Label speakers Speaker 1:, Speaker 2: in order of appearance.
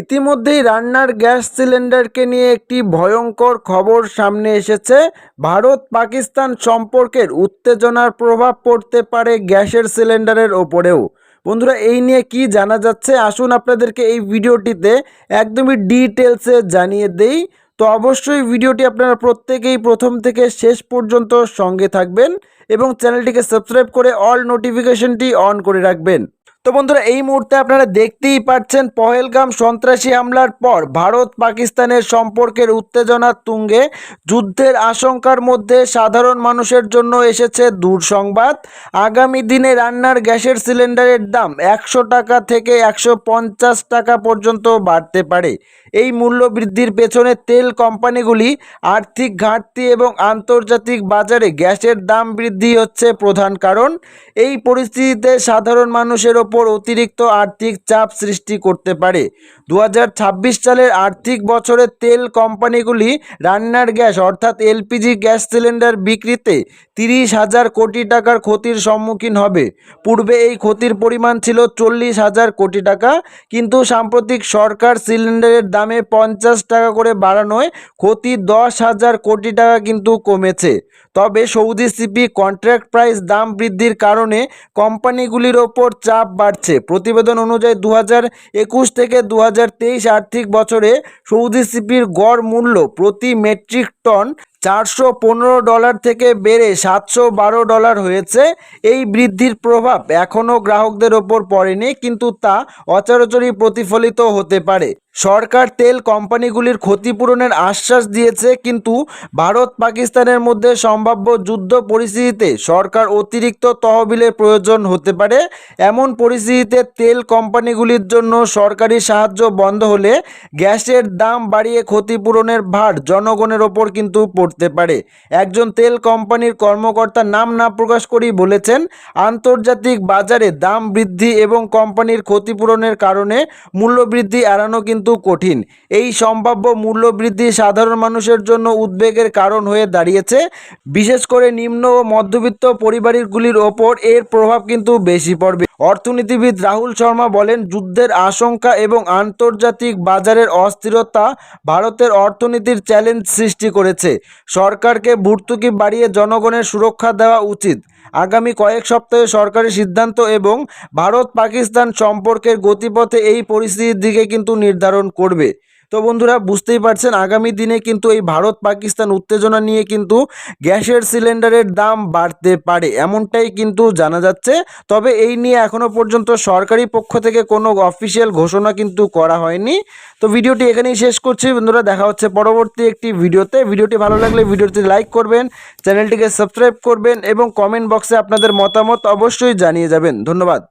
Speaker 1: ইতিমধ্যেই রান্নার গ্যাস সিলিন্ডারকে নিয়ে একটি ভয়ঙ্কর খবর সামনে এসেছে। ভারত পাকিস্তান সম্পর্কের উত্তেজনার প্রভাব পড়তে পারে গ্যাসের সিলিন্ডারের ওপরেও। বন্ধুরা, এই নিয়ে কি জানা যাচ্ছে? আসুন আপনাদেরকে এই ভিডিওটিতে একদমই ডিটেলসে জানিয়ে দেই। তো অবশ্যই ভিডিওটি আপনারা প্রত্যেকেই প্রথম থেকে শেষ পর্যন্ত সঙ্গে থাকবেন এবং চ্যানেলটিকে সাবস্ক্রাইব করে অল নোটিফিকেশনটি অন করে রাখবেন। তো বন্ধুরা, এই মুহূর্তে আপনারা দেখতেই পাচ্ছেন পহেলগাম সন্ত্রাসী হামলার পর ভারত পাকিস্তানের সম্পর্কের উত্তেজনার তুঙ্গে। যুদ্ধের আশঙ্কার মধ্যে সাধারণ মানুষের জন্য এসেছে দুঃসংবাদ। আগামী দিনে রান্নার গ্যাসের সিলিন্ডারের দাম একশো টাকা থেকে একশো পঞ্চাশ টাকা পর্যন্ত বাড়তে পারে। এই মূল্য বৃদ্ধির পেছনে তেল কোম্পানিগুলি আর্থিক ঘাটতি এবং আন্তর্জাতিক বাজারে গ্যাসের দাম বৃদ্ধি হচ্ছে প্রধান কারণ। এই পরিস্থিতিতে সাধারণ মানুষের ওপর অতিরিক্ত আর্থিক চাপ সৃষ্টি করতে পারে। দু হাজার ছাব্বিশ সালের আর্থিক বছরে তেল কোম্পানিগুলি রান্নার গ্যাস অর্থাৎ এলপিজি গ্যাস সিলিন্ডার বিক্রিতে তিরিশ হাজার কোটি টাকার ক্ষতির সম্মুখীন হবে। পূর্বে এই ক্ষতির পরিমাণ ছিল চল্লিশ হাজার কোটি টাকা, কিন্তু সাম্প্রতিক সরকার সিলিন্ডারের দামে পঞ্চাশ টাকা করে বাড়ানোয় ক্ষতি দশ হাজার কোটি টাকা কিন্তু কমেছে। তবে সৌদি সিপি কন্ট্রাক্ট প্রাইস দাম বৃদ্ধির কারণে কোম্পানিগুলির ওপর চাপ বাড়ছে। প্রতিবেদন অনুযায়ী দু একুশ থেকে দু হাজার তেইশ আর্থিক বছরে সৌদি সিপির গড় মূল্য প্রতি মেট্রিক টন চারশো পনেরো ডলার থেকে বেড়ে সাতশো বারো ডলার হয়েছে। এই বৃদ্ধির প্রভাব এখনও গ্রাহকদের ওপর পড়েনি, কিন্তু তা অচরাচরই প্রতিফলিত হতে পারে। সরকার তেল কোম্পানিগুলির ক্ষতিপূরণের আশ্বাস দিয়েছে, কিন্তু ভারত পাকিস্তানের মধ্যে সম্ভাব্য যুদ্ধ পরিস্থিতিতে সরকার অতিরিক্ত তহবিলের প্রয়োজন হতে পারে। এমন পরিস্থিতিতে তেল কোম্পানিগুলির জন্য সরকারি সাহায্য বন্ধ হলে গ্যাসের দাম বাড়িয়ে ক্ষতিপূরণের ভার জনগণের ওপর কিন্তু পড়তে পারে। একজন তেল কোম্পানির কর্মকর্তা নাম না প্রকাশ করেই বলেছেন, আন্তর্জাতিক বাজারে দাম বৃদ্ধি এবং কোম্পানির ক্ষতিপূরণের কারণে মূল্যবৃদ্ধি এড়ানো কিন্তু কঠিন। এই সম্ভাব্য মূল্যবৃদ্ধি সাধারণ মানুষের জন্য উদ্বেগের কারণ হয়ে দাঁড়িয়েছে। বিশেষ করে নিম্ন ও মধ্যবিত্ত পরিবারগুলির ওপর এর প্রভাব কিন্তু বেশি পড়বে। অর্থনীতিবিদ রাহুল শর্মা বলেন, যুদ্ধের আশঙ্কা এবং আন্তর্জাতিক বাজারের অস্থিরতা ভারতের অর্থনীতির চ্যালেঞ্জ সৃষ্টি করেছে। সরকারকে ভর্তুকি বাড়িয়ে জনগণের সুরক্ষা দেওয়া উচিত। আগামী কয়েক সপ্তাহে সরকারি সিদ্ধান্ত এবং ভারত পাকিস্তান সম্পর্কের গতিপথে এই পরিস্থিতির দিকে কিন্তু নির্ধারণ করবে। তো বন্ধুরা, বুঝতেই পারছেন, আগামী দিনে কিন্তু এই ভারত পাকিস্তান উত্তেজনা নিয়ে কিন্তু গ্যাসের সিলিন্ডারের দাম বাড়তে পারে, এমনটাই কিন্তু জানা যাচ্ছে। তবে এই নিয়ে এখনও পর্যন্ত সরকারি পক্ষ থেকে কোনো অফিসিয়াল ঘোষণা কিন্তু করা হয়নি। তো ভিডিওটি এখানেই শেষ করছি, বন্ধুরা, দেখা হচ্ছে পরবর্তী একটি ভিডিওতে। ভিডিওটি ভালো লাগলে ভিডিওটি লাইক করবেন, চ্যানেলটিকে সাবস্ক্রাইব করবেন এবং কমেন্ট বক্সে আপনাদের মতামত অবশ্যই জানিয়ে যাবেন। ধন্যবাদ।